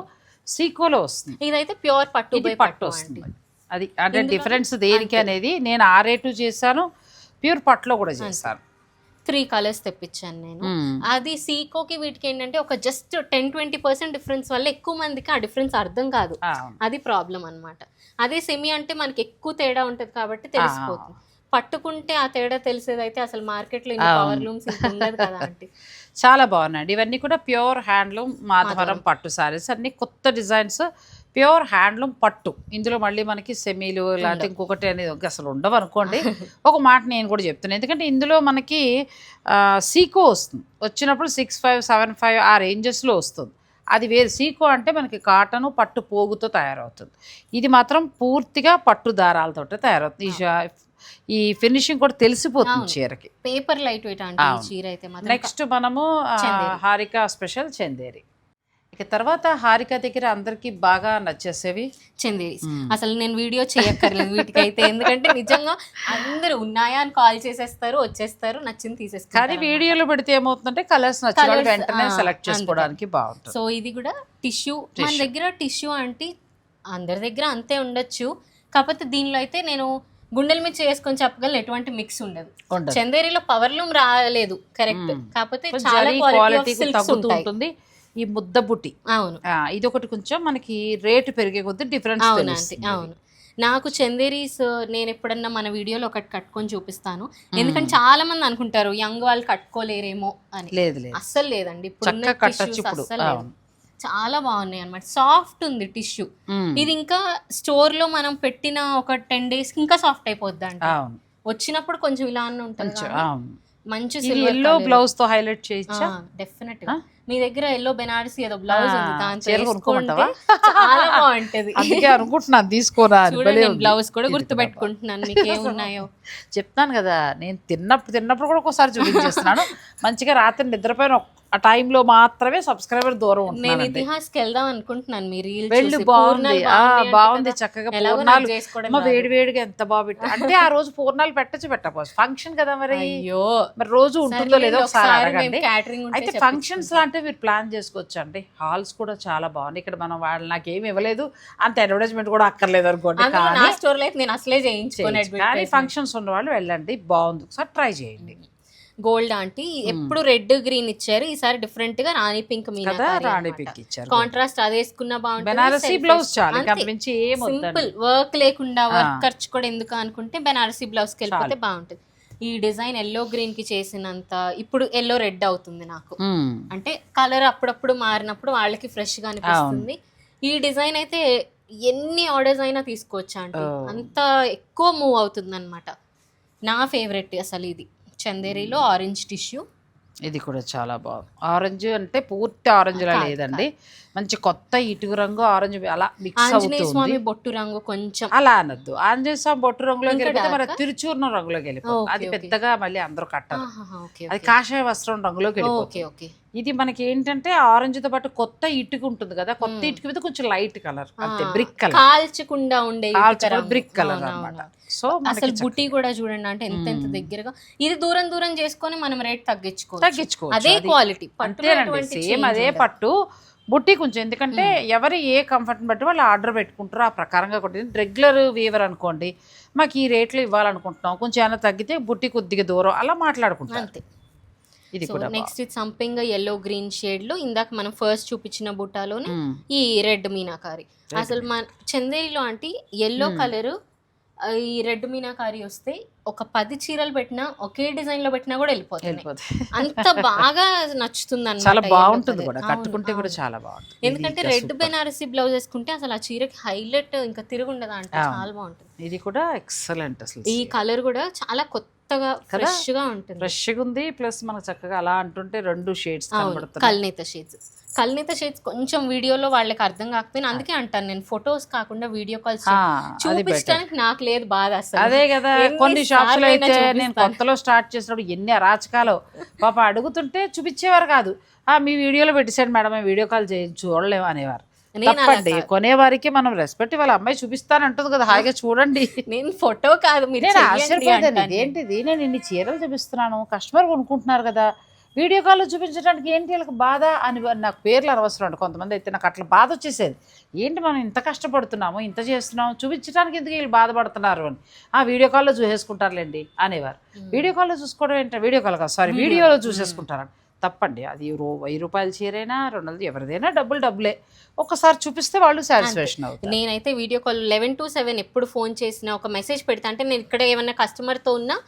Speaker 1: సీకోలో వస్తుంది.
Speaker 2: ఇదైతే ప్యూర్ పట్టు
Speaker 1: ఇది పట్టు వస్తుంది అది అంటే డిఫరెన్స్ దేనికి అనేది నేను ఆ రేటు చేశాను ప్యూర్ పట్టులో కూడా చేశాను.
Speaker 2: త్రీ కలర్స్ తెప్పించాను నేను.
Speaker 1: మ్మ్.
Speaker 2: అది సీకోకి వీటికి ఏంటంటే ఒక just ten twenty percent difference వల్ల ఎక్కువ మందికి ఆ డిఫరెన్స్ అర్థం కాదు. అది ప్రాబ్లం అన్నమాట. అదే సెమీ అంటే మనకి ఎక్కువ తేడా ఉంటది కాబట్టి తెలిసిపోతుంది. పట్టుకుంటే ఆ తేడా తెలిసేదైతే అసలు మార్కెట్లో ఇన్ని పవర్ లూమ్స్ ఉండదు కదా అంటే
Speaker 1: చాలా బాగున్నాయండి. ఇవన్నీ కూడా ప్యూర్ హ్యాండ్లూమ్ మాధవరం పట్టు సారీస్. అన్ని కొత్త డిజైన్స్ ప్యూర్ హ్యాండ్లూమ్ పట్టు. ఇందులో మళ్ళీ మనకి సెమీలు ఇలాంటి ఇంకొకటి అనేది అసలు ఉండవు అనుకోండి. ఒక మాట నేను కూడా చెప్తున్నాను ఎందుకంటే ఇందులో మనకి సీకో వస్తుంది. వచ్చినప్పుడు సిక్స్ ఫైవ్ సెవెన్ ఫైవ్ ఆ రేంజెస్లో వస్తుంది. అది వేరు. సీకో అంటే మనకి కాటను పట్టు పోగుతో తయారవుతుంది. ఇది మాత్రం పూర్తిగా పట్టు దారాలతో తయారవుతుంది ఈ ఫినిషింగ్ కూడా తెలిసిపోతుంది చీరకి.
Speaker 2: పేపర్ లైట్ వెయిట్ అంటే చీర అయితే
Speaker 1: నెక్స్ట్ మనము హారిక స్పెషల్ చందేరి. ఇక తర్వాత హారిక దగ్గర అందరికి బాగా నచ్చేసేవి?
Speaker 2: చందేరీస్ అసలు నేను వీడియో చేయక్కర్లేదు వీటికైతే. ఎందుకంటే నిజంగా అందరూ ఉన్నాయా అని కాల్ చేసేస్తారు వచ్చేస్తారు నచ్చింది
Speaker 1: కానీ
Speaker 2: తీసేస్తారు
Speaker 1: వీడియోలో పెడితే ఏమవుతుందంటే కలర్స్ నచ్చిన వెంటనే సెలెక్ట్ చేసుకోవడానికి బాగుంటుంది.
Speaker 2: సో ఇది కూడా టిష్యూ. మన దగ్గర టిష్యూ అంటే అందరి దగ్గర అంతే ఉండొచ్చు. కాకపోతే దీనిలో అయితే నేను గుండెల మీద చేసుకొని చెప్పగలను ఎటువంటి మిక్స్ ఉండదు. చందేరిలో పవర్ లూమ్ రాలేదు కరెక్ట్ కాకపోతే చాలా క్వాలిటీ
Speaker 1: ఉంటుంది. ఈ ముద్ద బుట్టి
Speaker 2: అవును.
Speaker 1: ఇది ఒకటి కొంచెం మనకి రేటు పెరిగే కొద్దీ డిఫరెన్స్
Speaker 2: అవును అవును. నాకు చందేరీస్ నేను ఎప్పుడన్నా మన వీడియోలో ఒకటి కట్టుకొని చూపిస్తాను. ఎందుకంటే చాలా మంది అనుకుంటారు యంగ్ వాళ్ళు కట్టుకోలేరేమో అని.
Speaker 1: లేదు లేదు.
Speaker 2: అస్సలు లేదండి. ఇప్పుడు. చాలా బాగున్నాయి అన్నమాట. సాఫ్ట్ ఉంది టిష్యూ. ఇది ఇంకా స్టోర్లో మనం పెట్టిన ఒక టెన్ డేస్ ఇంకా సాఫ్ట్ అయిపోద్ది అంట వచ్చినప్పుడు కొంచెం ఇలా అన్న ఉంటుంది మంచి
Speaker 1: ఎల్లో బ్లౌజ్తో హైలైట్ చేయొచ్చా
Speaker 2: డెఫినెట్ మీ దగ్గర ఎల్లో బెనారసి ఏదో బ్లౌజ్ ఉంది వేసుకుంటే
Speaker 1: కొనుక్కోమంటావా?
Speaker 2: చాలా బాగుంటది.
Speaker 1: అందుకే అనుకుంటున్నాను తీసుకోరా.
Speaker 2: బ్లౌజ్ కూడా గుర్తు పెట్టుకుంటున్నాను మీకు ఏమున్నాయో.
Speaker 1: చెప్తాను కదా నేను తిన్నప్పుడు తిన్నప్పుడు కూడా ఒకసారి చూపించేస్తున్నాను. మంచిగా రాత్రి నిద్రపోయిన ఆ టైంలో మాత్రమే సబ్స్క్రైబర్ దూరం
Speaker 2: నేను ఇతిహాస్కి వెళ్దాం అనుకుంటున్నాను మీ రీల్
Speaker 1: వెళ్ళు బాగుంది. బాగుంది చక్కగా పూర్ణాలు. అమ్మ వేడి వేడిగా ఎంత బాగా పెట్టు. అంటే ఆ రోజు పూర్ణాలు పెట్టచ్చు పెట్టకపోవచ్చు. ఫంక్షన్ కదా మరి?
Speaker 2: అయ్యో.
Speaker 1: మరి రోజు ఉంటుందో లేదో ఒకసారి అడగండి. అయితే ఫంక్షన్స్ లాంటివి మీరు ప్లాన్ చేసుకోవచ్చు అండి హాల్స్ కూడా చాలా బాగున్నాయి. ఇక్కడ మనం వాళ్ళు నాకు ఏమి ఇవ్వలేదు. అంత అడ్వర్టైజ్మెంట్ కూడా అక్కర్లేదు అనుకోండి కానీ
Speaker 2: స్టోర్లో అయితే నేను అసలే చేయించుకోను
Speaker 1: కానీ ఫంక్షన్స్ ఉన్న వాళ్ళు వెళ్ళండి. బాగుంది. ఒకసారి ట్రై చేయండి.
Speaker 2: గోల్డ్ ఆంటీ ఎప్పుడు రెడ్ గ్రీన్ ఇచ్చారు. ఈసారి డిఫరెంట్గా రాణి పింక్
Speaker 1: కదా రాణి పింక్ ఇచ్చారు.
Speaker 2: కాంట్రాస్ట్ అది వేసుకున్నా
Speaker 1: బెనారసీ
Speaker 2: బాగుంటుంది
Speaker 1: బ్లౌజ్
Speaker 2: సింపుల్ వర్క్ లేకుండా వర్క్ ఖర్చు కూడా ఎందుకు అనుకుంటే బెనారసీ బ్లౌజ్కి వెళ్ళిపోతే బాగుంటుంది. ఈ డిజైన్ ఎల్లో గ్రీన్కి చేసినంత ఇప్పుడు ఎల్లో రెడ్ అవుతుంది నాకు. అంటే కలర్ అప్పుడప్పుడు మారినప్పుడు వాళ్ళకి ఫ్రెష్గా అనిపిస్తుంది ఈ డిజైన్ అయితే ఎన్ని ఆర్డర్స్ అయినా తీసుకోవచ్చు అంటే అంత ఎక్కువ మూవ్ అవుతుంది అనమాట నా ఫేవరెట్ అసలు ఇది. చందేరిలో ఆరెంజ్ టిష్యూ.
Speaker 1: ఇది కూడా చాలా బాగుంది ఆరెంజ్ అంటే పూర్తి ఆరెంజ్ లా లేదండి. మంచి కొత్త ఇటుకు రంగు ఆరెంజ్ అలా మిక్స్ అవుతుంది.
Speaker 2: స్వామి బొట్టు రంగు కొంచెం.
Speaker 1: అలా అనొద్దు. ఆంజనేయ స్వామి బొట్టు రంగులోకి వెళ్ళిపోతే మరి తిరుచూర్ణ రంగులోకి వెళ్ళిపోతుంది అది పెద్దగా మళ్ళీ అందరూ కట్టారు. అది కాషాయ వస్త్రం రంగులోకి వెళ్ళిపోతుంది. ఇది మనకి ఏంటంటే ఆరెంజ్తో పాటు కొత్త ఇటుక ఉంటుంది కదా కొత్త ఇటుక మీద కొంచెం లైట్ కలర్ అంతే బ్రిక్ కలర్.
Speaker 2: కాల్చకుండా ఉండే.
Speaker 1: Brick colour. అన్నమాట. సో
Speaker 2: అసలు బుట్టి కూడా చూడండి అంటే ఎంత ఎంత దగ్గరగా. ఇది దూరం దూరం చేసుకొని మనం రేట్ తగ్గించుకోవచ్చు.
Speaker 1: తగ్గించుకోవచ్చు.
Speaker 2: అదే. క్వాలిటీ
Speaker 1: అంతేనండి సేమ్ అదే పట్టు. బుట్టి కొంచెం. ఎందుకంటే ఎవరు ఏ కంఫర్ట్ బట్టి వాళ్ళు ఆర్డర్ పెట్టుకుంటారో ఆ ప్రకారంగా కొట్టి రెగ్యులర్ వీవర్ అనుకోండి మాకు ఈ రేట్లు ఇవ్వాలనుకుంటున్నాం కొంచెం ఏమైనా తగ్గితే బుట్టి కొద్దిగా దూరం అలా మాట్లాడుకుంటాం
Speaker 2: అంతే.
Speaker 1: ఇది కూడా
Speaker 2: నెక్స్ట్ ఇది సంపింగ్ ఎల్లో గ్రీన్ షేడ్లో ఇందాక మనం ఫస్ట్ చూపించిన బుట్టాలోనే. ఈ రెడ్ మీనాకారి. అసలు మన చందేరిలో అంటే ఎల్లో కలర్ ఈ రెడ్ మీనాకారి వస్తే ఒక పది చీరలు పెట్టినా ఒకే డిజైన్లో పెట్టినా కూడా వెళ్ళిపోతుంది అంత బాగా నచ్చుతుంది అన్నమాట
Speaker 1: చాలా బాగుంటుంది. కూడా. కట్టుకుంటే కూడా. చాలా బాగుంటుంది.
Speaker 2: ఎందుకంటే రెడ్ బెనారసీ బ్లౌజ్ వేసుకుంటే అసలు ఆ చీరకి హైలైట్ ఇంకా తిరుగుండదా అంటే చాలా బాగుంటుంది.
Speaker 1: ఇది కూడా ఎక్సలెంట్ అసలు
Speaker 2: ఈ కలర్ కూడా చాలా కొత్తగా ఫ్రెష్గా ఉంటుంది.
Speaker 1: ఫ్రెష్గా ఉంది ప్లస్ మనకు చక్కగా అలా అంటుంటే రెండు షేడ్స్
Speaker 2: కల్నేత షేడ్స్. కల్నేత షేడ్స్ కొంచెం వీడియోలో వాళ్ళకి అర్థం కాకపోయినా అందుకే అంటాను నేను ఫొటోస్ కాకుండా వీడియో కాల్స్. చూపించడానికి నాకు లేదు బాధ అసలు.
Speaker 1: అదే కదా కొన్ని
Speaker 2: షాప్స్లో
Speaker 1: అయితే నేను. కొత్తలో స్టార్ట్ చేసినప్పుడు ఎన్ని అరాచకాలు. పాప అడుగుతుంటే చూపించేవారు కాదు. ఆ మీ వీడియోలో పెట్టేసాడు మేడం వీడియో కాల్ చేయించు చూడలేము అనేవారు. తప్పండి. కొనేవారికి మనం రెస్పెక్ట్ వాళ్ళ అమ్మాయి చూపిస్తానంటుంది కదా హాయిగా చూడండి.
Speaker 2: నేను ఫోటో కాదు
Speaker 1: నేను ఆశ్చర్యపోయాను. ఇదేంటిది? నేను ఇన్ని చీరలు చూపిస్తున్నాను కస్టమర్ కొనుక్కుంటున్నారు కదా. వీడియో కాల్లో చూపించడానికి ఏంటి వీళ్ళకి బాధ అని నాకు పేర్లు అనవసరం అండి. కొంతమంది అయితే నాకు అట్లా బాధ వచ్చేసేది. ఏంటి మనం ఇంత కష్టపడుతున్నాము ఇంత చేస్తున్నాము చూపించడానికి ఎందుకు వీళ్ళు బాధపడుతున్నారు అని. ఆ వీడియో కాల్లో చూసేసుకుంటారులేండి అనేవారు. వీడియో కాల్లో చూసుకోవడం ఏంటంటే వీడియో కాల్ కాదు సారీ వీడియోలో చూసేసుకుంటారు. తప్పండి. అది రూ వెయ్యి రూపాయల చీరైనా రెండు వందలు ఎవరిదైనా డబ్బులు డబ్బులే. ఒక్కసారి చూపిస్తే వాళ్ళు సాటిస్ఫాక్షన్ అవుతారు.
Speaker 2: నేనైతే video call eleven to seven ఎప్పుడు ఫోన్ చేసినా ఒక మెసేజ్ పెడతా అంటే నేను ఇక్కడ ఏమన్నా కస్టమర్తో ఉన్నా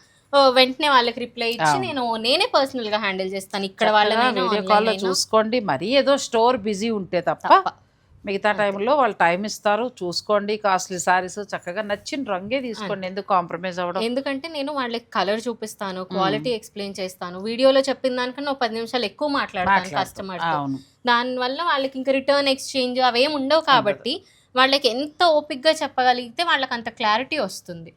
Speaker 2: వెంటనే వాళ్ళకి రిప్లై ఇచ్చి నేను నేనే పర్సనల్గా హ్యాండిల్ చేస్తాను. ఇక్కడ వాళ్ళనైనా
Speaker 1: వీడియో
Speaker 2: అయినా.
Speaker 1: చూసుకోండి. మరీ ఏదో స్టోర్ బిజీ ఉంటే తప్ప. మిగతా టైంలో వాళ్ళు టైం ఇస్తారు. చూసుకోండి. కాస్ట్లీ సారీస్ చక్కగా నచ్చిన రంగే తీసుకోండి. ఎందుకు కాంప్రమైజ్ అవ్వడం?
Speaker 2: ఎందుకంటే నేను వాళ్ళకి కలర్ చూపిస్తాను క్వాలిటీ ఎక్స్ప్లెయిన్ చేస్తాను. వీడియోలో చెప్పిన దానికన్నా ఒక పది నిమిషాలు ఎక్కువ మాట్లాడతాను కస్టమర్ దానివల్ల వాళ్ళకి ఇంకా రిటర్న్ ఎక్స్చేంజ్ అవేం ఉండవు కాబట్టి వాళ్ళకి ఎంత ఓపిక్గా చెప్పగలిగితే వాళ్ళకి అంత క్లారిటీ వస్తుంది.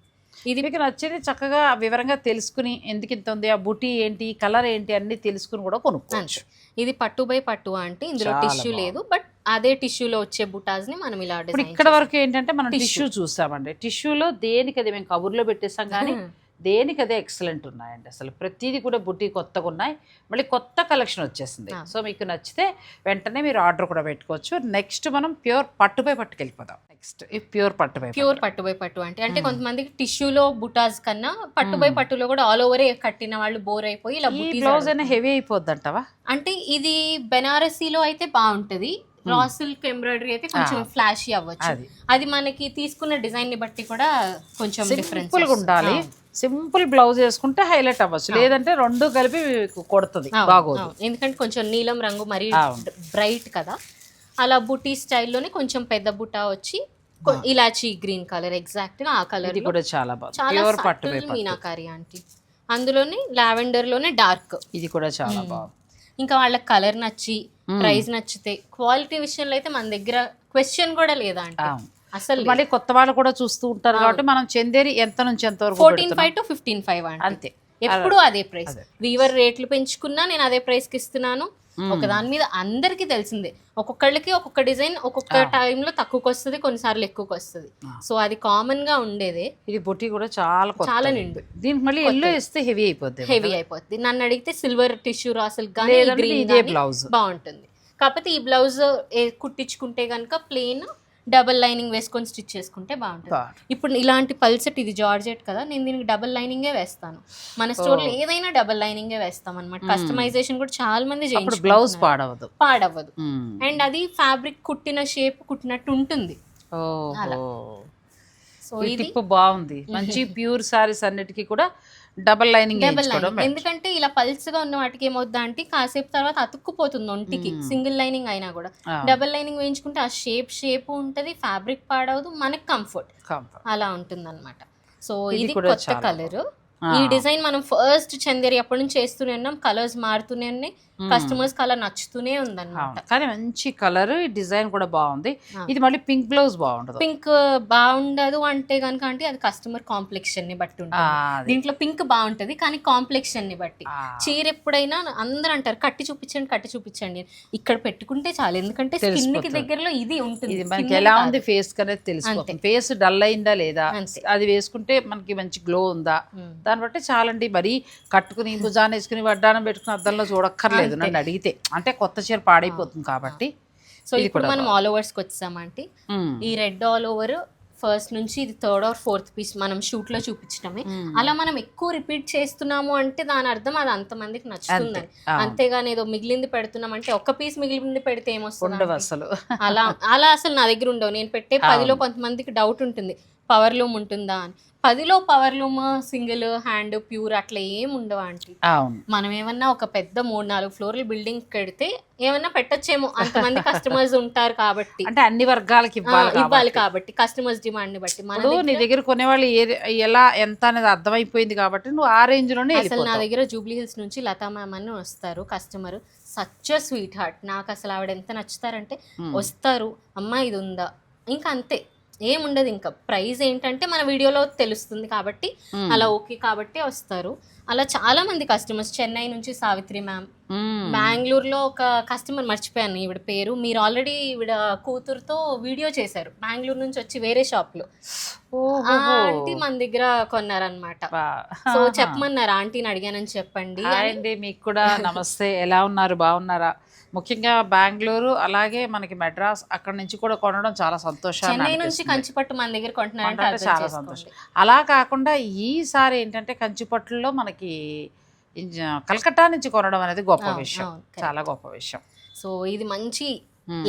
Speaker 2: ఇది
Speaker 1: మీకు నచ్చేది చక్కగా వివరంగా తెలుసుకుని ఎందుకు ఇంత ఉంది ఆ బుటీ ఏంటి కలర్ ఏంటి అన్ని తెలుసుకుని కూడా కొనుక్కోవచ్చు.
Speaker 2: ఇది పట్టు బై పట్టు అంటే ఇందులో టిష్యూ లేదు బట్ అదే టిష్యూలో వచ్చే బుటాస్ని మనం ఇలా
Speaker 1: ఇక్కడ వరకు ఏంటంటే మనం టిష్యూ. చూసామండి. టిష్యూలో దేనికి అది మేము కబుర్లో పెట్టేసాం కానీ దేనికి అదే ఎక్సలెంట్ ఉన్నాయండి అసలు. ప్రతిదీ కూడా బుట్టి కొత్తగా ఉన్నాయి. మళ్ళీ కొత్త కలెక్షన్ వచ్చేసింది. సో మీకు నచ్చితే వెంటనే మీరు ఆర్డర్ కూడా పెట్టుకోవచ్చు. నెక్స్ట్ మనం ప్యూర్ పట్టుపై పట్టుకెళ్ళిపోదాం నెక్స్ట్ ఈ ప్యూర్ పట్టుపై
Speaker 2: ప్యూర్ పట్టు బై పట్టు అంటే అంటే కొంతమందికి టిష్యూలో బుటాస్ కన్నా పట్టు బై పట్టులో కూడా ఆల్ ఓవర్ కట్టిన వాళ్ళు బోర్ అయిపోయి ఇలా
Speaker 1: బ్లౌజ్ అయినా హెవీ అయిపోద్ది అంటావా
Speaker 2: అంటే ఇది బెనారసీలో అయితే బాగుంటది. రా సిల్క్ ఎంబ్రాయిడరీ అయితే కొంచెం ఫ్లాషీ అవ్వచ్చు.
Speaker 1: అది.
Speaker 2: మనకి తీసుకున్న డిజైన్ని బట్టి కూడా కొంచెం డిఫరెన్స్
Speaker 1: ఉండాలి. సింపుల్ బ్లౌజ్ వేసుకుంటే హైలైట్ అవ్వచ్చు. లేదంటే రెండు కలిపి కొడుతుంది బాగోదు.
Speaker 2: ఎందుకంటే కొంచెం నీలం రంగు మరీ
Speaker 1: అవును.
Speaker 2: బ్రైట్ కదా. అలా బుటీ స్టైల్లోనే కొంచెం పెద్ద బుటా వచ్చి ఇలాచీ గ్రీన్ కలర్ ఎగ్జాక్ట్గా ఆ కలర్
Speaker 1: కూడా చాలా
Speaker 2: చాలా మీనాకారి ఆంటీ. అందులోనే లావెండర్లోనే డార్క్.
Speaker 1: ఇది కూడా చాలా బాగుంది.
Speaker 2: ఇంకా వాళ్ళకి కలర్ నచ్చి ప్రైస్ నచ్చితే. క్వాలిటీ విషయంలో అయితే మన దగ్గర క్వశ్చన్ కూడా లేదా అంటే. అసలు
Speaker 1: మళ్ళీ కొత్త వాళ్ళు కూడా చూస్తూ ఉంటారు కాబట్టి మనం చందేరి ఎంత నుంచి ఎంత వరకు
Speaker 2: fourteen five to fifteen five
Speaker 1: అంతే.
Speaker 2: ఎప్పుడు అదే. ప్రైస్. వీవర్ రేట్లు పెంచుకున్నా నేను అదే ప్రైస్కి ఇస్తున్నాను. ఒక దాని మీద అందరికీ తెలిసిందే. ఒక్కొక్కళ్ళకి ఒక్కొక్క డిజైన్ ఒక్కొక్క టైంలో తక్కువకి వస్తుంది కొన్నిసార్లు ఎక్కువకి వస్తుంది. సో అది కామన్గా ఉండేదే.
Speaker 1: ఇది బొట్టి కూడా చాలా
Speaker 2: చాలా నిండు.
Speaker 1: దీనికి మళ్ళీ ఎల్లో ఇస్తే హెవీ అయిపోద్ది
Speaker 2: హెవీ అయిపోతుంది నన్ను అడిగితే సిల్వర్ టిష్యూ రాసులు కానీ
Speaker 1: బ్లౌజ్.
Speaker 2: బాగుంటుంది. కాకపోతే ఈ బ్లౌజ్ కుట్టించుకుంటే కనుక ప్లెయిన్ డబల్ లైనింగ్ వేసుకొని స్టిచ్ చేసుకుంటే బాగుంటుంది. ఇప్పుడు ఇలాంటి పల్సెట్ ఇది జార్జెట్ కదా నేను దీనికి డబల్ లైనింగే వేస్తాను. మన స్టోర్లో ఏదైనా డబల్ లైనింగే వేస్తాం అనమాట కస్టమైజేషన్ కూడా చాలా మంది చేయించుకుంటున్నారు.
Speaker 1: బ్లౌజ్ పాడవదు.
Speaker 2: పాడవ్వదు
Speaker 1: మ్మ్.
Speaker 2: అండ్ అది ఫ్యాబ్రిక్ కుట్టిన షేప్ కుట్టినట్టు ఉంటుంది. సో
Speaker 1: ఈ
Speaker 2: ఇది
Speaker 1: టిప్ బాగుంది. మంచి ప్యూర్ సారీస్ అన్నిటికీ కూడా డబల్ లైనింగ్
Speaker 2: డబల్ లైనింగ్. ఎందుకంటే ఇలా పల్స్గా ఉన్న వాటికి ఏమవుద్దా అంటే కాసేపు తర్వాత అతుక్కుపోతుంది ఒంటికి. సింగిల్ లైనింగ్ అయినా కూడా. డబల్ లైనింగ్ వేయించుకుంటే ఆ షేప్ షేప్ ఉంటది ఫ్యాబ్రిక్ పాడవదు మనకి కంఫర్ట్. అలా ఉంటుంది అనమాట సో
Speaker 1: ఇది
Speaker 2: కొత్త కలర్. ఈ డిజైన్ మనం ఫస్ట్ చందేరి అప్పటి నుంచి చేస్తూనే ఉన్నాం కలర్స్ మారుతూనే ఉన్నాయి. కస్టమర్స్ కలర్ నచ్చుతూనే ఉందన్నమాట.
Speaker 1: కానీ మంచి కలర్ డిజైన్ కూడా బాగుంది. ఇది మళ్ళీ పింక్ బ్లౌజ్ బాగుండదు
Speaker 2: పింక్ బాగుండదు అంటే కనుక అంటే అది కస్టమర్ కాంప్లెక్షన్ని బట్టి ఉంటుంది. దీంట్లో పింక్ బాగుంటది కానీ కాంప్లెక్షన్ని బట్టి. చీర ఎప్పుడైనా అందరూ అంటారు కట్టి చూపించండి కట్టి చూపించండి ఇక్కడ పెట్టుకుంటే చాలు ఎందుకంటే
Speaker 1: స్కిన్కి.
Speaker 2: దగ్గరలో ఇది ఉంటుంది
Speaker 1: మనకి ఎలా. ఉంది ఫేస్ అనేది తెలిసిపోతుంది ఫేస్ డల్ అయిందా లేదా. అది వేసుకుంటే మనకి మంచి గ్లో ఉందా. దాన్ని బట్టి చాలండి మరీ కట్టుకుని భుజాన్ని వేసుకుని వడ్డానం పెట్టుకుని అద్దంలో చూడక్కర్లేదు నన్ను అడిగితే. అంటే కొత్త చీర పాడైపోతుంది కాబట్టి.
Speaker 2: సో ఇప్పుడు మనం ఆల్ ఓవర్స్కి వచ్చామంటే. ఈ రెడ్ ఆల్ ఓవర్ ఫస్ట్ నుంచి ఇది థర్డ్ ఆర్ ఫోర్త్ పీస్ మనం షూట్లో చూపించడమే. అలా మనం ఎక్కువ రిపీట్ చేస్తున్నాము అంటే దాని అర్థం అది అంతమందికి నచ్చుతుందని
Speaker 1: ఆ.
Speaker 2: అంతేగాని ఏదో మిగిలింది పెడుతున్నాం అంటే ఒక్క పీస్ మిగిలింది పెడితే ఏమొస్తుంది
Speaker 1: అసలు.
Speaker 2: అలా అలా అసలు నా దగ్గర ఉండవు. నేను పెట్టే పదిలో కొంతమందికి డౌట్ ఉంటుంది. పవర్ లూమ్ ఉంటుందా అని. పదిలో power loom single hand pure అట్లా ఏం ఉండవు ఆంటీ?
Speaker 1: అవును.
Speaker 2: మనం ఏమన్నా ఒక పెద్ద మూడు నాలుగు ఫ్లోర్ల బిల్డింగ్ కడితే ఏమన్నా పెట్టొచ్చేమో. అంతమంది కస్టమర్స్ ఉంటారు కాబట్టి.
Speaker 1: అంటే అన్ని వర్గాలకి ఇవ్వాలి
Speaker 2: ఇవ్వాలి కాబట్టి. కస్టమర్స్ డిమాండ్ని బట్టి. మన
Speaker 1: నీ దగ్గర కొనేవాళ్ళు ఎలా ఎంత అనేది అర్థమైపోయింది కాబట్టి నువ్వు ఆ రేంజ్లోనే
Speaker 2: అసలు నా. దగ్గర జూబ్లీ హిల్స్ నుంచి లతా మ్యామ్ అని వస్తారు కస్టమర్. Such sweet heart. నాకు అసలు ఆవిడ ఎంత నచ్చుతారంటే వస్తారు. అమ్మా ఇది ఉందా? ఇంకా అంతే. ఏముండదు ఇంకా. ప్రైస్ ఏంటంటే మన వీడియోలో తెలుస్తుంది కాబట్టి. అలా ఓకే కాబట్టి వస్తారు. అలా చాలా మంది కస్టమర్స్ చెన్నై నుంచి సావిత్రి మ్యామ్. బెంగళూరులో ఒక కస్టమర్ మర్చిపోయాను ఈవిడ పేరు. మీరు ఆల్రెడీ ఈవిడ కూతురుతో వీడియో చేశారు. బెంగళూరు నుంచి వచ్చి వేరే
Speaker 1: షాప్లో.
Speaker 2: ఆంటీ మన దగ్గర కొన్నారనమాట. సో చెప్పమన్నారు ఆంటీని అడిగానని చెప్పండి
Speaker 1: మీకు కూడా నమస్తే. ఎలా ఉన్నారు? బాగున్నారా? ముఖ్యంగా బెంగళూరు అలాగే మనకి మెడ్రాస్ అక్కడ నుంచి కూడా కొనడం చాలా
Speaker 2: చెన్నై నుంచి. కంచిపట్టు మన దగ్గర కొంటున్నారంటే
Speaker 1: చాలా. సంతోషం అలా కాకుండా ఈసారి ఏంటంటే కంచిపట్టులో మనకి కలకత్తా నుంచి కొనడం అనేది గొప్ప విషయం. చాలా గొప్ప విషయం
Speaker 2: సో ఇది మంచి.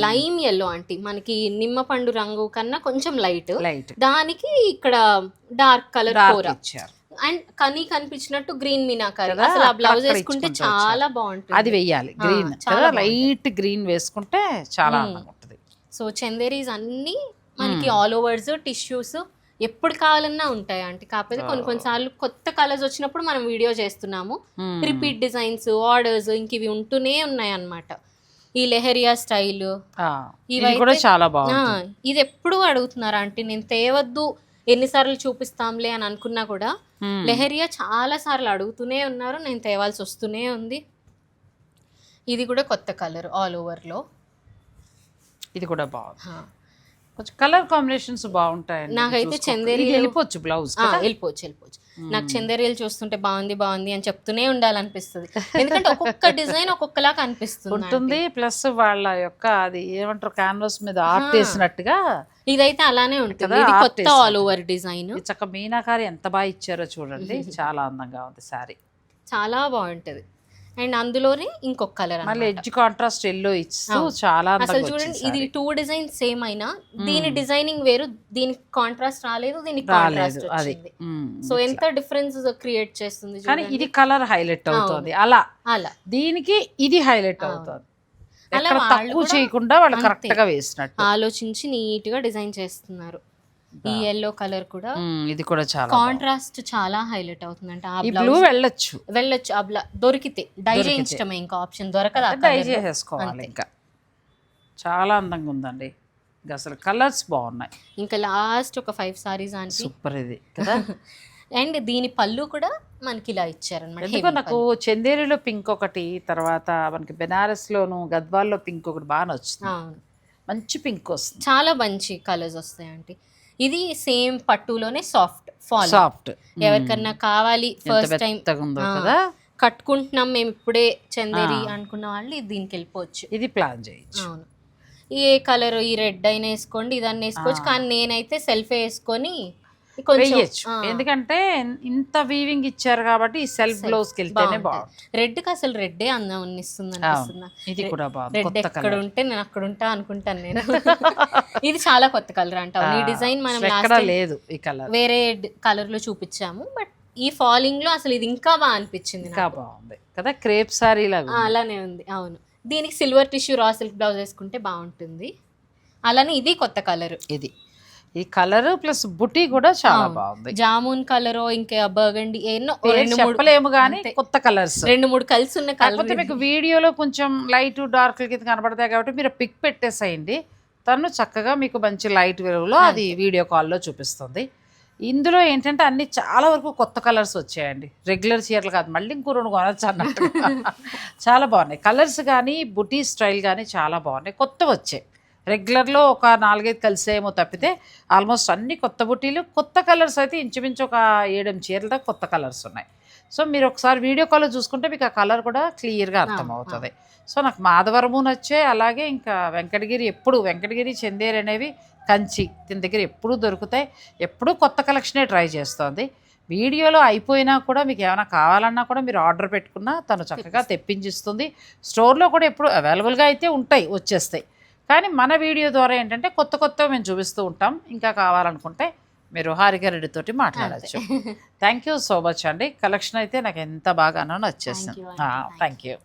Speaker 2: లైమ్ ఎల్లో ఆంటీ మనకి నిమ్మ పండు రంగు కన్నా కొంచెం లైట్
Speaker 1: లైట్
Speaker 2: దానికి ఇక్కడ డార్క్ కలర్
Speaker 1: ఇచ్చారు
Speaker 2: అండ్ కనీ కనిపించినట్టు గ్రీన్ మీనాకరి.
Speaker 1: కదా,
Speaker 2: అసలు ఆ బ్లౌజ్ వేసుకుంటే చాలా బాగుంటుంది.
Speaker 1: అది వెయ్యాలి గ్రీన్.
Speaker 2: చాలా.
Speaker 1: లైట్ గ్రీన్ వేసుకుంటే చాలా ఉంటుంది.
Speaker 2: సో చందేరీస్ అన్ని మనకి ఆల్ ఓవర్స్ టిష్యూస్ ఎప్పుడు కావాలన్నా ఉంటాయి అంటే కాకపోతే కొన్ని కొన్నిసార్లు కొత్త కలర్స్ వచ్చినప్పుడు మనం వీడియో చేస్తున్నాము. రిపీట్ డిజైన్స్ ఆర్డర్స్ ఇంక ఇవి ఉంటూనే ఉన్నాయి అన్నమాట. ఈ లెహరియా స్టైల్ ఇవైతే-
Speaker 1: కూడా చాలా బాగుంది
Speaker 2: ఇది ఎప్పుడు అడుగుతున్నారు అంటే నేను తేవద్దు. ఎన్నిసార్లు చూపిస్తాంలే అని అనుకున్నా కూడా. లెహరియా చాలా సార్లు అడుగుతూనే ఉన్నారు నేను తేవాల్సి వస్తూనే ఉంది. ఇది కూడా కొత్త కలర్ ఆల్ ఓవర్లో
Speaker 1: ఇది కూడా బాగుంది. కొంచెం కలర్ కాంబినేషన్స్ బాగుంటాయండి.
Speaker 2: నాకైతే. చందేరి
Speaker 1: వెళ్ళిపోవచ్చు బ్లౌజ్
Speaker 2: వెళ్ళిపోవచ్చు వెళ్ళిపోవచ్చు. నాకు చందేరియలు చూస్తుంటే బాగుంది బాగుంది అని చెప్తూనే ఉండాలనిపిస్తుంది. ఎందుకంటే ఒక్కొక్క డిజైన్ ఒక్కొక్కలా కనిపిస్తుంది
Speaker 1: ఉంటుంది ప్లస్ వాళ్ళ యొక్క అది ఏమంటారు క్యాన్వాస్ మీద ఆర్ట్ వేసినట్టుగా
Speaker 2: ఇదైతే అలానే ఉంటుంది. ఇది కొత్త. ఆల్ ఓవర్ డిజైన్
Speaker 1: చక్క మీనాకారి ఎంత బాగా ఇచ్చారో చూడండి. చాలా అందంగా ఉంది సారీ
Speaker 2: చాలా బాగుంటది. అండ్ అందులోనే ఇంకొక కలర్
Speaker 1: మళ్ళీ ఎడ్జ్ కాంట్రాస్ట్ ఎల్లో ఇస్తూ చాలా
Speaker 2: అసలు చూడండి ఇది టూ డిజైన్ సేమ్ అయినా దీని డిజైనింగ్ వేరు దీనికి కాంట్రాస్ట్ రాలేదు దీనికి కాంట్రాస్ట్
Speaker 1: అది.
Speaker 2: వచ్చింది. సో ఎంత డిఫరెన్స్ క్రియేట్ చేస్తుంది
Speaker 1: కానీ. ఇది కలర్ హైలైట్ అవుతుంది. అలా.
Speaker 2: అలా.
Speaker 1: దీనికి ఇది హైలైట్ అవుతుంది.
Speaker 2: అలా
Speaker 1: తక్కువ
Speaker 2: కూడా
Speaker 1: చేయకుండా వాళ్ళు. కరెక్ట్గా వేసినట్టు.
Speaker 2: ఆలోచించి నీట్గా డిజైన్ చేస్తున్నారు. ఈ ఎల్లో కలర్ కూడా
Speaker 1: ఇది కూడా చాలా
Speaker 2: కాంట్రాస్ట్ చాలా హైలైట్ అవుతుందంట. ఆ
Speaker 1: ఈ బ్లూ వెళ్ళొచ్చు.
Speaker 2: వెళ్ళొచ్చు. ఆ దొరికితే. డై చేయించడమే ఇంకా ఆప్షన్ దొరకదు
Speaker 1: డై. చేసేసుకోవాలి. ఇంకా. చాలా అందంగా ఉందండి. అసలు కలర్స్ బాగున్నాయి.
Speaker 2: ఇంకా లాస్ట్ ఒక ఫైవ్ సారీస్ అంటే
Speaker 1: సూపర్ ఇది కదా.
Speaker 2: అండ్ దీని పళ్ళు కూడా మనకి ఇలా ఇచ్చారనమాట
Speaker 1: నాకు చందేరిలో పింక్ ఒకటి తర్వాత మనకి బెనారస్లోను గద్వాల్లో పింక్ ఒకటి బాగా నచ్చుతుంది. మంచి పింక్ వస్తుంది.
Speaker 2: చాలా మంచి కలర్స్ వస్తాయి ఆంటీ. ఇది సేమ్ పట్టులోనే సాఫ్ట్ ఫాల్.
Speaker 1: సాఫ్ట్.
Speaker 2: ఎవరికన్నా కావాలి ఫస్ట్ టైం
Speaker 1: కదా?
Speaker 2: కట్టుకుంటున్నాం మేము ఇప్పుడే చందేరి అనుకున్న వాళ్ళు దీనికి వెళ్ళిపోవచ్చు.
Speaker 1: ఇది ప్లాన్ చేయొచ్చు.
Speaker 2: అవును. ఏ కలర్? ఈ రెడ్ అయినా వేసుకోండి ఇదన్నీ వేసుకోవచ్చు. కానీ నేనైతే సెల్ఫ్ వేసుకొని
Speaker 1: వేయచ్చు ఎందుకంటే ఇంత వీవింగ్ ఇచ్చారు కాబట్టి ఈ సెల్ఫ్ బ్లౌజ్కి వెళ్తేనే బాగుంటుంది.
Speaker 2: రెడ్కి అసలు రెడ్డే అందం ఇస్తుంది అనిపిస్తుంది.
Speaker 1: ఇది కూడా బాగుంది.
Speaker 2: రెడ్ ఎక్కడ ఉంటే నేను అక్కడ ఉంటా అనుకుంటాను నేను. ఇది చాలా కొత్త కలర్ అంటావు ఈ డిజైన్ మనం
Speaker 1: ఎక్కడ లేదు ఈ కలర్
Speaker 2: వేరే కలర్లో చూపించాము. బట్ ఈ ఫాలింగ్లో అసలు ఇది ఇంకా బాగా అనిపించింది
Speaker 1: ఇంకా. బాగుంది. కదా క్రేప్ సారీ లాగా
Speaker 2: అలానే ఉంది. అవును. దీనికి silver tissue raw silk blouse వేసుకుంటే బాగుంటుంది. అలానే ఇది కొత్త కలర్
Speaker 1: ఇది. ఈ కలర్ ప్లస్ బుటీ కూడా చాలా బాగుంది.
Speaker 2: జామున్ కలర్ ఇంకా బర్గండి ఎన్నో
Speaker 1: చెప్పలేము కానీ కొత్త కలర్స్.
Speaker 2: రెండు మూడు కలిసి ఉన్న
Speaker 1: కాకపోతే
Speaker 2: కలర్
Speaker 1: మీకు వీడియోలో కొంచెం లైట్ డార్క్ కింద కనబడతాయి కాబట్టి మీరు పిక్ పెట్టేసేయండి. తను చక్కగా మీకు మంచి లైట్ వెలుగులో అది వీడియో కాల్లో చూపిస్తుంది. ఇందులో ఏంటంటే అన్ని చాలా వరకు కొత్త కలర్స్ వచ్చాయండి. రెగ్యులర్ చీరలు కాదు మళ్ళీ ఇంకో రెండు కొనొచ్చు అన్నట్టు చాలా బాగున్నాయి. కలర్స్ కానీ బుటీ స్టైల్ కానీ చాలా బాగున్నాయి. కొత్త వచ్చాయి. రెగ్యులర్లో ఒక నాలుగైదు కలిసేమో తప్పితే ఆల్మోస్ట్ అన్ని కొత్త బుటీలు కొత్త కలర్స్ అయితే ఇంచుమించు ఒక ఏడెనిమిది చీరల దాకా కొత్త కలర్స్ ఉన్నాయి. సో మీరు ఒకసారి వీడియో కాల్లో చూసుకుంటే మీకు ఆ కలర్ కూడా క్లియర్గా అర్థమవుతుంది. సో నాకు మాధవరము నచ్చే అలాగే ఇంకా వెంకటగిరి ఎప్పుడు వెంకటగిరి చందేరు అనేవి కంచి దీని దగ్గర ఎప్పుడూ దొరుకుతాయి. ఎప్పుడూ కొత్త కలెక్షనే ట్రై చేస్తోంది. వీడియోలో అయిపోయినా కూడా మీకు ఏమైనా కావాలన్నా కూడా మీరు ఆర్డర్ పెట్టుకున్నా తను చక్కగా తెప్పించిస్తుంది. స్టోర్లో కూడా ఎప్పుడు అవైలబుల్గా అయితే ఉంటాయి వచ్చేస్తాయి. కానీ మన వీడియో ద్వారా ఏంటంటే కొత్త కొత్త మేము చూపిస్తూ ఉంటాం. ఇంకా కావాలనుకుంటే మీరు హారిక రెడ్డితోటి మాట్లాడచ్చు. థ్యాంక్ యూ సో మచ్ అండి. కలెక్షన్ అయితే నాకు ఎంత బాగానో నచ్చేసింది. Thank you